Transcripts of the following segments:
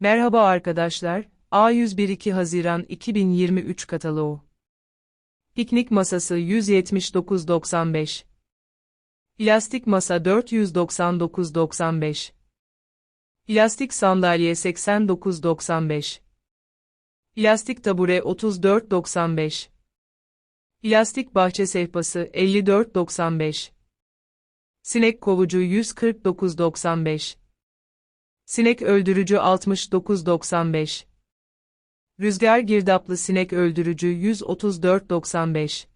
Merhaba arkadaşlar, A101 Haziran 2023 kataloğu. Piknik masası 179.95. Plastik masa 499.95. Plastik sandalye 89.95. Plastik tabure 34.95. Plastik bahçe sehpası 54.95. Sinek kovucu 149.95. Sinek öldürücü 69.95. Rüzgar girdaplı sinek öldürücü 134.95.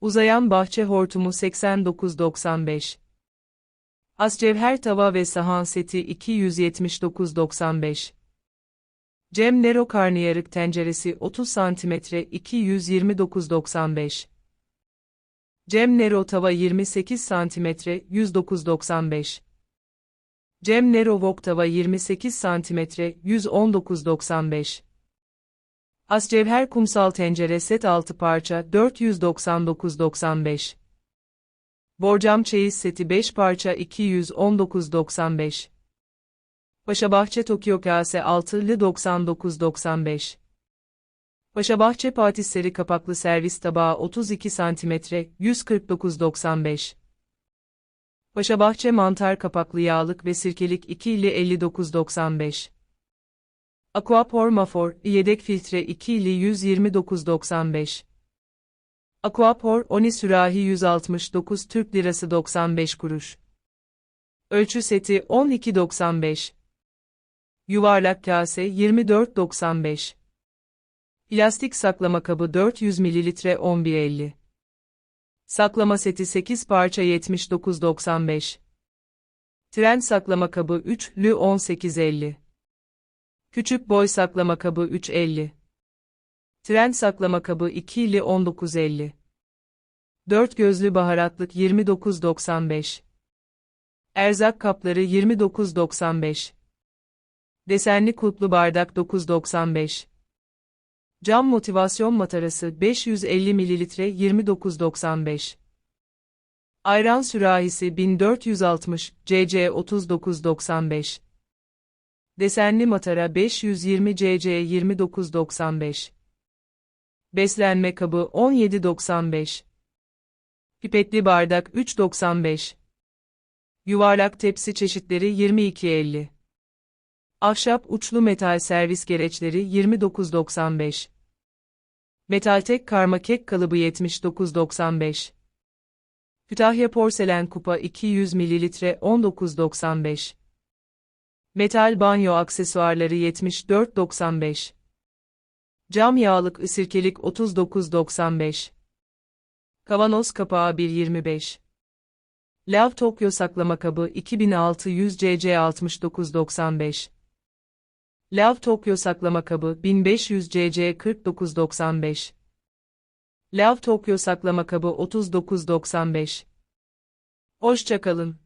Uzayan bahçe hortumu 89.95. Ascevher tava ve sahan seti 279.95. Cem Nero karnıyarık tenceresi 30 cm 229.95. Cem Nero tava 28 cm 109.95. Cem Nero Wok tava 28 cm 119.95. Ascevher kumsal tencere set 6 parça 499.95. Borcam çeyiz seti 5 parça 219.95. Paşabahçe Tokyo kase 6'lı 99.95. Paşabahçe patisleri kapaklı servis tabağı 32 cm 149.95. Paşabahçe mantar kapaklı yağlık ve sirkelik 2 ile 59.95. Aquapor Mafor yedek filtre 2 ile 129.95. Aquapor Oni sürahi 169 Türk lirası 95 kuruş. Ölçü seti 12.95. Yuvarlak kase 24.95. Plastik saklama kabı 400 ml 11.50. Saklama seti 8 parça 79.95. Tren saklama kabı 3'lü 18.50. Küçük boy saklama kabı 3.50. Tren saklama kabı 2 ile 19.50. 4 gözlü baharatlık 29.95. Erzak kapları 29.95. Desenli kutlu bardak 9.95. Cam motivasyon matarası 550 ml 29.95. Ayran sürahisi 1460 cc 39.95. Desenli matara 520 cc 29.95. Beslenme kabı 17.95. Pipetli bardak 3.95. Yuvarlak tepsi çeşitleri 22.50. Ahşap uçlu metal servis gereçleri 29.95. Metal tek karma kek kalıbı 79.95. Kütahya porselen kupa 200 ml 19.95. Metal banyo aksesuarları 74.95. Cam yağlık ısirkelik 39.95. Kavanoz kapağı 1.25. Lav Tokyo saklama kabı 2600 cc 69.95. Lav Tokyo saklama kabı 1500 cc 49.95. Lav Tokyo saklama kabı 39.95. Hoşçakalın.